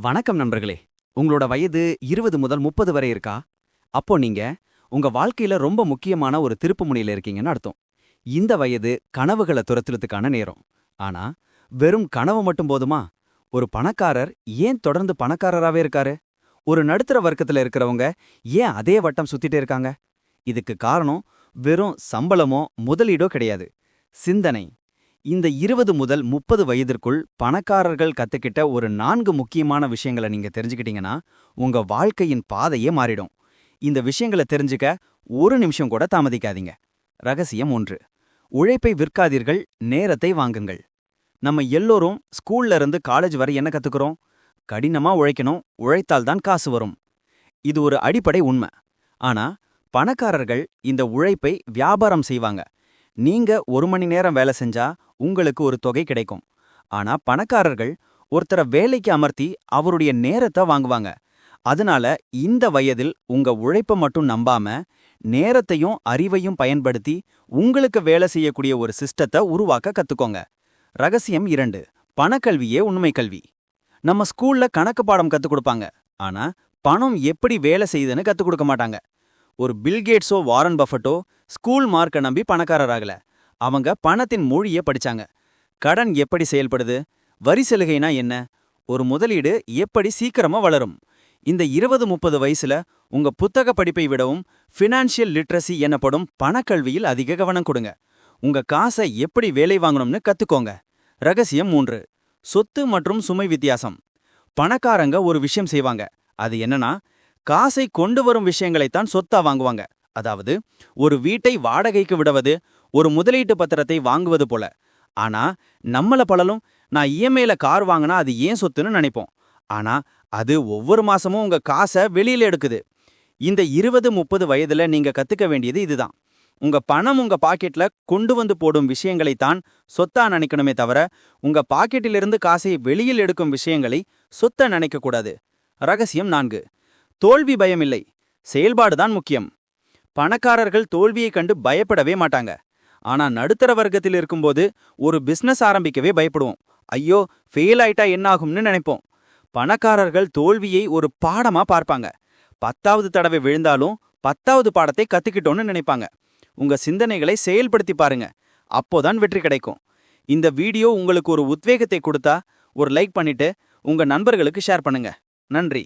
வணக்கம் நண்பர்களே. உங்களோட வயது இருபது முதல் முப்பது வரை இருக்கா? அப்போ நீங்க உங்க வாழ்க்கையில ரொம்ப முக்கியமான ஒரு திருப்பு முனையில இருக்கீங்கன்னு அர்த்தம். இந்த வயது கனவுகளை துரத்துறதுக்கான நேரம். ஆனா வெறும் கனவு மட்டும் போதுமா? ஒரு பணக்காரர் ஏன் தொடர்ந்து பணக்காரராவே இருக்காரு? ஒரு நடுத்தர வர்க்கத்துல இருக்கிறவங்க ஏன் அதே வட்டம் சுத்திட்டே இருக்காங்க? இதுக்கு காரணம் வெறும் சம்பளமோ முதலீடோ கிடையாது. சிந்தனை. இந்த இருபது முதல் முப்பது வயதிற்குள் பணக்காரர்கள் கத்துக்கிட்ட ஒரு நான்கு முக்கியமான விஷயங்களை நீங்க தெரிஞ்சுக்கிட்டீங்கன்னா உங்க வாழ்க்கையின் பாதையே மாறிடும். இந்த விஷயங்களை தெரிஞ்சுக்க ஒரு நிமிஷம் கூட தாமதிக்காதீங்க. ரகசியம் ஒன்று. உழைப்பை விற்காதீர்கள் நேரத்தை வாங்குங்கள். நம்ம எல்லோரும் ஸ்கூல்ல இருந்து காலேஜ் வரை என்ன கத்துக்கிறோம்? கடினமா உழைக்கணும் உழைத்தால்தான் காசு வரும். இது ஒரு அடிப்படை உண்மை. ஆனா பணக்காரர்கள் இந்த உழைப்பை வியாபாரம் செய்வாங்க. நீங்க ஒரு மணி நேரம் வேலை செஞ்சா உங்களுக்கு ஒரு தொகை கிடைக்கும். ஆனா பணக்காரர்கள் ஒருத்தர வேலைக்கு அமர்த்தி அவருடைய நேரத்தை வாங்குவாங்க. அதனால இந்த வயதில் உங்க உழைப்ப மட்டும் நம்பாம நேரத்தையும் அறிவையும் பயன்படுத்தி உங்களுக்கு வேலை செய்யக்கூடிய ஒரு சிஸ்டத்தை உருவாக்க கத்துக்கோங்க. ரகசியம் இரண்டு பணக்கல்வியே உண்மை கல்வி. நம்ம ஸ்கூல்ல கணக்கு பாடம் கத்துக் கொடுப்பாங்க. ஆனா பணம் எப்படி வேலை செய்யுதுன்னு கத்துக் கொடுக்க மாட்டாங்க. ஒரு பில்கேட்ஸோ வாரன் பஃபட்டோ ஸ்கூல் மார்க்கை நம்பி பணக்காரராகல. அவங்க பணத்தின் மொழியை படிச்சாங்க. கடன் எப்படி செயல்படுது? வரி சலுகைனா என்ன? ஒரு முதலீடு எப்படி சீக்கிரமா வளரும்? இந்த இருபது முப்பது வயசுல உங்க புத்தக படிப்பை விடவும் ஃபினான்ஷியல் லிட்ரஸி எனப்படும் பணக்கல்வியில் அதிக கவனம் கொடுங்க. உங்க காசை எப்படி வேலை வாங்கணும்னு கத்துக்கோங்க. ரகசியம் மூன்று. சொத்து மற்றும் சுமை வித்தியாசம். பணக்காரங்க ஒரு விஷயம் செய்வாங்க. அது என்னன்னா காசை கொண்டு வரும் விஷயங்களைத்தான் சொத்தா வாங்குவாங்க. அதாவது ஒரு வீட்டை வாடகைக்கு விடுவது ஒரு முதலீட்டு பத்திரத்தை வாங்குவது போல. ஆனா நம்மள பலரும் நான் இஎம்ஐல கார் வாங்கினா அது ஏன் சொத்துன்னு நினைப்போம். ஆனா அது ஒவ்வொரு மாசமும் உங்க காசை வெளியில எடுக்குது. இந்த இருபது முப்பது வயதுல நீங்க கத்துக்க வேண்டியது இதுதான். உங்க பணம் உங்க பாக்கெட்ல கொண்டு வந்து போடும் விஷயங்களைத்தான் சொத்தா நினைக்கணுமே தவிர உங்க பாக்கெட்டிலிருந்து காசை வெளியில் எடுக்கும் விஷயங்களை சொத்த நினைக்கக்கூடாது. ரகசியம் நான்கு. தோல்வி பயம் இல்லை செயல்பாடுதான் முக்கியம். பணக்காரர்கள் தோல்வியை கண்டு பயப்படவே மாட்டாங்க. ஆனா நடுத்தர வர்க்கத்தில் இருக்கும்போது ஒரு பிசினஸ் ஆரம்பிக்கவே பயப்படுவோம். ஐயோ ஃபெயில் ஆயிட்டா என்னாகும்னு நினைப்போம். பணக்காரர்கள் தோல்வியை ஒரு பாடமா பார்ப்பாங்க. பத்தாவது தடவை விழுந்தாலும் பத்தாவது பாடத்தை கத்துக்கிட்டோன்னு நினைப்பாங்க. உங்க சிந்தனைகளை செயல்படுத்தி பாருங்க. அப்போதான் வெற்றி கிடைக்கும். இந்த வீடியோ உங்களுக்கு ஒரு உத்வேகத்தை கொடுத்தா ஒரு லைக் பண்ணிட்டு உங்க நண்பர்களுக்கு ஷேர் பண்ணுங்க. நன்றி.